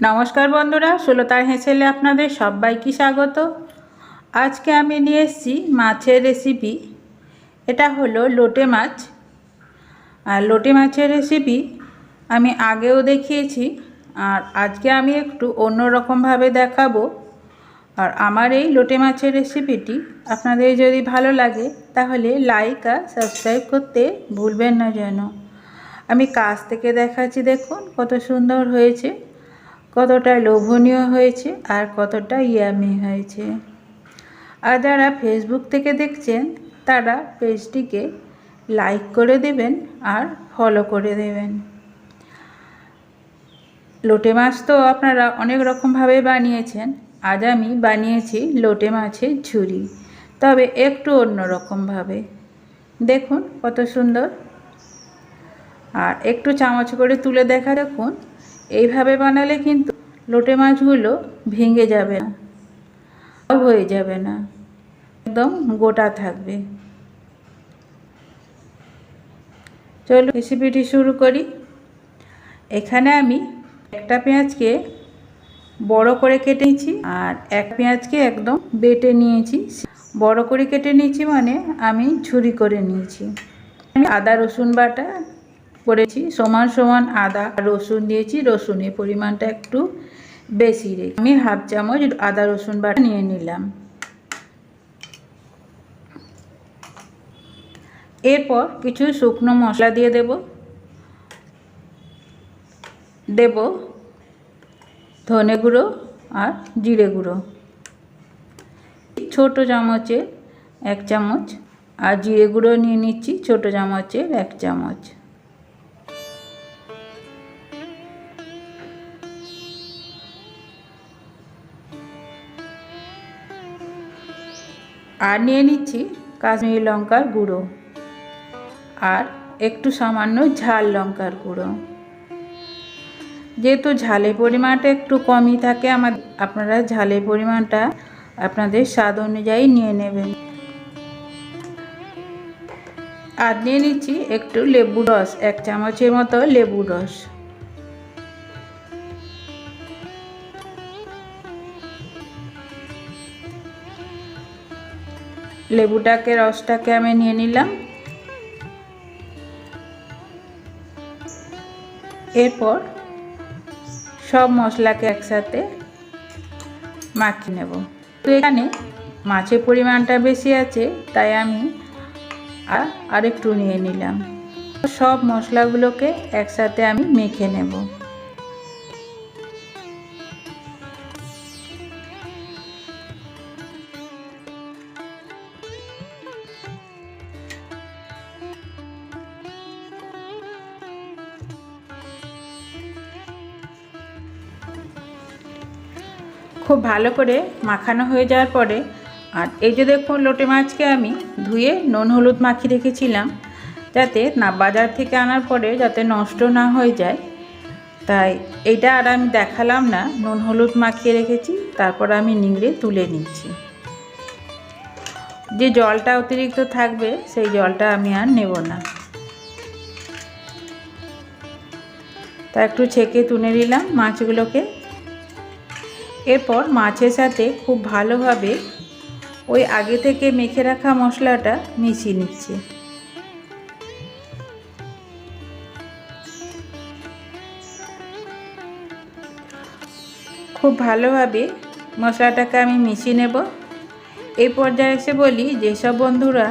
নমস্কার বন্ধুরা, সুলতার হেসেলে আপনাদের সবাইকে স্বাগত। আজকে আমি নিয়ে এসেছি মাছের রেসিপি এটা হলো লোটে মাছ। আর লোটে মাছের রেসিপি আমি আগেও দেখিয়েছি, আর আজকে আমি একটু অন্য রকমভাবে দেখাবো। আর আমার এই লোটে মাছের রেসিপিটি আপনাদের যদি ভালো লাগে, তাহলে লাইক আর সাবস্ক্রাইব করতে ভুলবেন না যেন। আমি কাছ থেকে দেখাচ্ছি, দেখুন কত সুন্দর হয়েছে। কতটা লোভনীয় হয়েছে আর কতটা ইয়ামি হয়েছে। আর যারা ফেসবুক থেকে দেখছেন, তারা পেজটিকে লাইক করে দেবেন আর ফলো করে দেবেন। লোটে মাছ তো আপনারা অনেক রকমভাবে বানিয়েছেন। আজ আমি বানিয়েছি লোটে মাছের ঝুরি, তবে একটু অন্য রকমভাবে। দেখুন কত সুন্দর। আর একটু চামচ করে তুলে দেখা দেখুন। এইভাবে বানালে কিন্তু লোটে মাছগুলো ভেঙে যাবে না হয়ে যাবে না, একদম গোটা থাকবে। চলো রেসিপিটি শুরু করি। এখানে আমি একটা পেঁয়াজকে বড় করে কেটেছি আর এক পেঁয়াজকে একদম বেটে নিয়েছি। বড় করে কেটে নিয়েছি মানে আমি ঝুরি করে নিয়েছি। আমি আদা রসুন বাটা করেছি, সমান সমান আদা রসুন দিয়েছি, রসুনের পরিমাণটা একটু বেশি রেখে আমি হাফ চামচ আদা রসুন বাটা নিয়ে নিলাম। এরপর কিছু শুকনো মশলা দিয়ে দেব। দেব ধনে গুঁড়ো আর জিরে গুঁড়ো। ছোট চামচে এক চামচ আর জিরে গুঁড়ো নিয়ে নিচ্ছি, ছোট চামচের এক চামচ। আর নিয়ে নিচ্ছি কাশ্মীরি লঙ্কার গুঁড়ো আর একটু সামান্য ঝাল লঙ্কার গুঁড়ো। যেহেতু ঝালের পরিমাণটা একটু কমই থাকে, আমার আপনারা ঝালের পরিমাণটা আপনাদের স্বাদ অনুযায়ী নিয়ে নেবেন। আর নিয়ে নিচ্ছি একটু লেবু রস, এক চামচের মতো লেবু রস। লেবুটাকে, রসটাকে আমি নিয়ে নিলাম। এরপর সব মশলাকে একসাথে মাখিয়ে নেব। তো এখানে মাছের পরিমাণটা বেশি আছে, তাই আমি আর একটু নিয়ে নিলাম। সব মশলাগুলোকে একসাথে আমি মেখে নেব। খুব ভালো করে মাখানো হয়ে যাওয়ার পরে, আর এই যে দেখুন লোটে মাছকে আমি ধুয়ে নুন হলুদ মাখিয়ে রেখেছিলাম, যাতে না বাজার থেকে আনার পরে যাতে নষ্ট না হয়ে যায়। তাই এইটা আর আমি দেখালাম না, নুন হলুদ মাখিয়ে রেখেছি, তারপর আমি নিংড়ে তুলে নিচ্ছি। যে জলটা অতিরিক্ত থাকবে, সেই জলটা আমি আর নেব না। তা একটু ছেঁকে তুলে নিলাম মাছগুলোকে। এরপর মাছের সাথে খুব ভালোভাবে ওই আগে থেকে মেখে রাখা মশলাটা মিশিয়ে নিচ্ছে। খুব ভালোভাবে মশলাটাকে আমি মিশিয়ে নেব। এই পর্যায়ে এসে বলি যেসব বন্ধুরা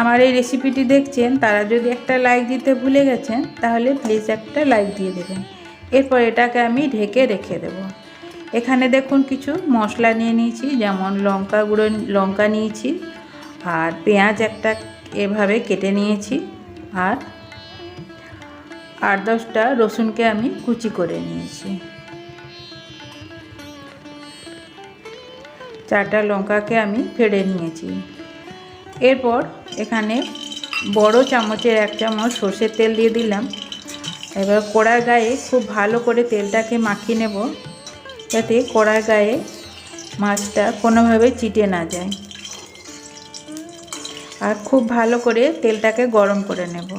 আমার এই রেসিপিটি দেখছেন, তারা যদি একটা লাইক দিতে ভুলে গেছেন, তাহলে প্লিজ একটা লাইক দিয়ে দেবেন। এরপর এটাকে আমি ঢেকে রেখে দেবো। এখানে দেখুন কিছু মশলা নিয়ে নিয়েছি, যেমন লঙ্কা গুঁড়ো, লঙ্কা নিয়েছি, আর পেঁয়াজ একটা এভাবে কেটে নিয়েছি, আর আট দশটা রসুনকে আমি কুচি করে নিয়েছি। চারটা লঙ্কাকে আমি ফেড়ে নিয়েছি। এরপর এখানে বড় চামচের এক চামচ সর্ষের তেল দিয়ে দিলাম। এবার কড়ার গায়ে খুব ভালো করে তেলটাকে মাখিয়ে নেব। যাতে কড়ার গায়ে মাছটা কোনোভাবে চিটে না যায়। আর খুব ভালো করে তেলটাকে গরম করে নেব।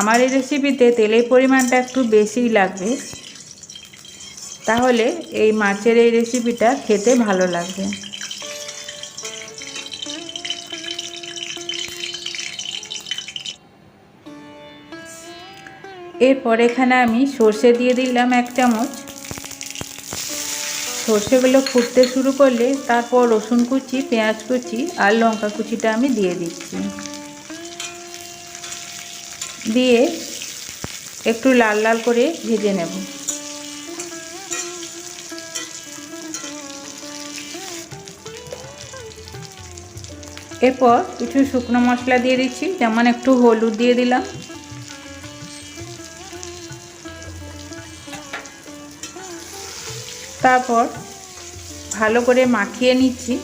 আমার এই রেসিপিতে তেলের পরিমাণটা একটু বেশিই লাগবে। তাহলে এই মাছের এই রেসিপিটা খেতে ভালো লাগবে। এরপর এখানে আমি সর্ষে দিয়ে দিলাম এক চামচ। সর্ষেগুলো ফুটতে শুরু করলে তারপর রসুন কুচি, পেঁয়াজ কুচি আর লঙ্কা কুচিটা আমি দিয়ে দিচ্ছি। দিয়ে একটু লাল লাল করে ভেজে নেব। এরপর কিছু শুকনো মশলা দিয়ে দিচ্ছি, যেমন একটু হলুদ দিয়ে দিলাম। তারপর ভালো করে মাখিয়ে নিচ্ছি।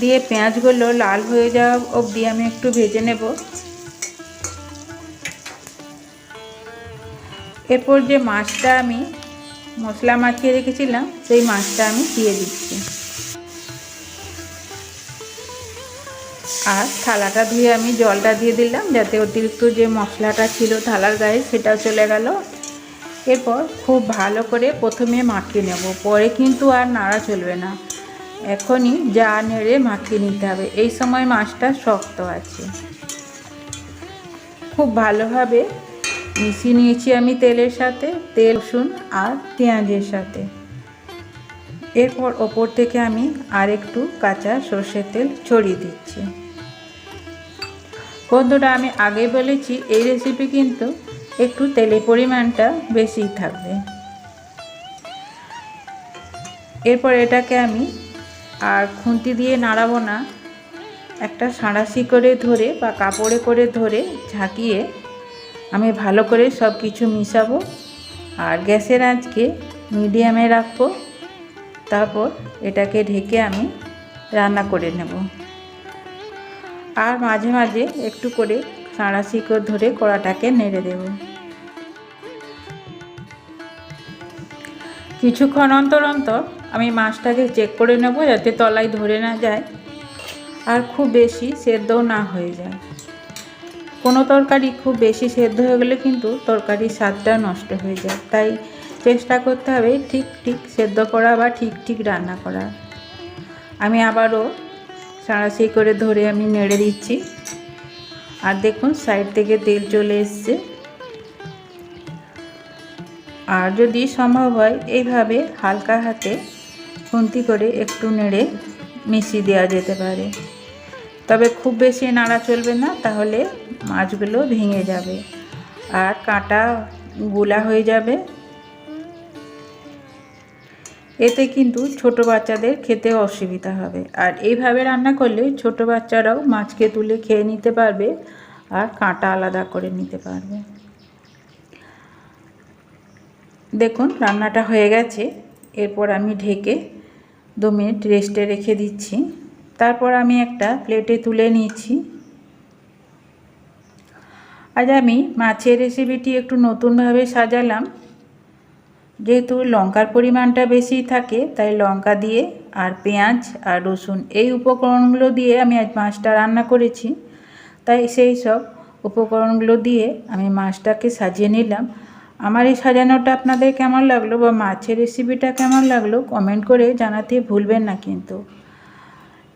দিয়ে পেঁয়াজগুলো লাল হয়ে যাওয়া অবধি আমি একটু ভেজে নেব। এরপর যে মাছটা আমি মশলা মাখিয়ে রেখেছিলাম, সেই মাছটা আমি দিয়ে দিচ্ছি। আর থালাটা ধুয়ে আমি জলটা দিয়ে দিলাম, যাতে অতিরিক্ত যে মশলাটা ছিল থালার গায়ে, সেটাও চলে গেল। এরপর খুব ভালো করে প্রথমে মাখিয়ে নেব। পরে কিন্তু আর নাড়া চলবে না। এখনই যা নেড়ে মাখিয়ে নিতে হবে। এই সময় মাছটা শক্ত আছে। খুব ভালোভাবে মিশিয়ে নিয়েছি আমি তেলের সাথে। তেল, রসুন আর পেঁয়াজের সাথে। এরপর ওপর থেকে আমি আর একটু কাঁচা সর্ষের তেল ছড়িয়ে দিচ্ছি। বন্ধুরা, আমি আগে বলেছি, এই রেসিপি কিন্তু একটু তেলের পরিমাণটা বেশিই থাকবে। এরপর এটাকে আমি আর খুন্তি দিয়ে নাড়াবো না। একটা সাঁড়াশি করে ধরে বা কাপড়ে করে ধরে ঝাঁকিয়ে আমি ভালো করে সব কিছু মিশাবো। আর গ্যাসের আঁচকে মিডিয়ামে রাখব। তারপর এটাকে ঢেকে আমি রান্না করে নেব। আর মাঝে মাঝে একটু করে সাঁড়া শিকড় ধরে কড়াটাকে নেড়ে দেব। কিছুক্ষণ অন্তর অন্তর আমি মাছটাকে চেক করে নেব যাতে তলায় ধরে না যায় আর খুব বেশি সেদ্ধও না হয়ে যায়। কোনো তরকারি খুব বেশি সেদ্ধ হয়ে গেলে কিন্তু তরকারির স্বাদটা নষ্ট হয়ে যায়। তাই চেষ্টা করতে হবে ঠিক ঠিক সেদ্ধ করা বা ঠিক ঠিক রান্না করা। আমি আবারও সাঁড়াশি করে ধরে আমি নেড়ে দিচ্ছি। আর দেখুন সাইড থেকে তেল চলে এসছে। আর যদি সম্ভব হয়, এইভাবে হালকা হাতে খুন্তি করে একটু নেড়ে মিশিয়ে দেওয়া যেতে পারে। তবে খুব বেশি নাড়া চলবে না, তাহলে মাছগুলো ভেঙে যাবে। আর কাঁটা গুলা হয়ে যাবে। এতে কিন্তু ছোট বাচ্চাদের খেতে অসুবিধা হবে। আর এইভাবে রান্না করলে ছোট বাচ্চারাও মাছকে তুলে খেয়ে নিতে পারবে আর কাঁটা আলাদা করে নিতে পারবে। দেখুন, রান্নাটা হয়ে গেছে। এরপর আমি ঢেকে দু মিনিট রেস্টে রেখে দিচ্ছি। তারপর আমি একটা প্লেটে তুলে নিয়েছি আজ আমি মাছের রেসিপিটি একটু নতুনভাবে সাজালাম। যেহেতু লঙ্কার পরিমাণটা বেশি থাকে, তাই লঙ্কা দিয়ে আর পেঁয়াজ আর রসুন এই উপকরণগুলো দিয়ে আমি আজ মাছটা রান্না করেছি। তাই সেই সব উপকরণগুলো দিয়ে আমি মাছটাকে সাজিয়ে নিলাম। আমার এই সাজানোটা আপনাদের কেমন লাগল বা মাছের রেসিপিটা কেমন লাগল কমেন্ট করে জানাতে ভুলবেন না কিন্তু।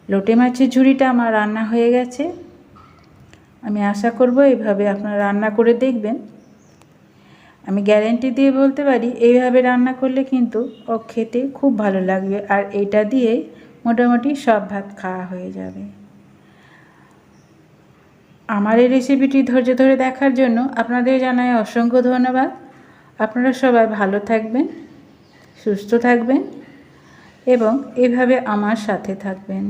লোটে মাছের ঝুড়িটা আমার রান্না হয়ে গেছে। আমি আশা করব এইভাবে আপনারা রান্না করে দেখবেন। আমি গ্যারেন্টি দিয়ে বলতে পারি, এইভাবে রান্না করলে কিন্তু ও খেতে খুব ভালো লাগবে আর এটা দিয়ে মোটামুটি সব ভাত খাওয়া হয়ে যাবে। আমার এই রেসিপিটি ধৈর্য ধরে দেখার জন্য আপনাদের জানাই অসংখ্য ধন্যবাদ। আপনারা সবাই ভালো থাকবেন, সুস্থ থাকবেন এবং এভাবে আমার সাথে থাকবেন।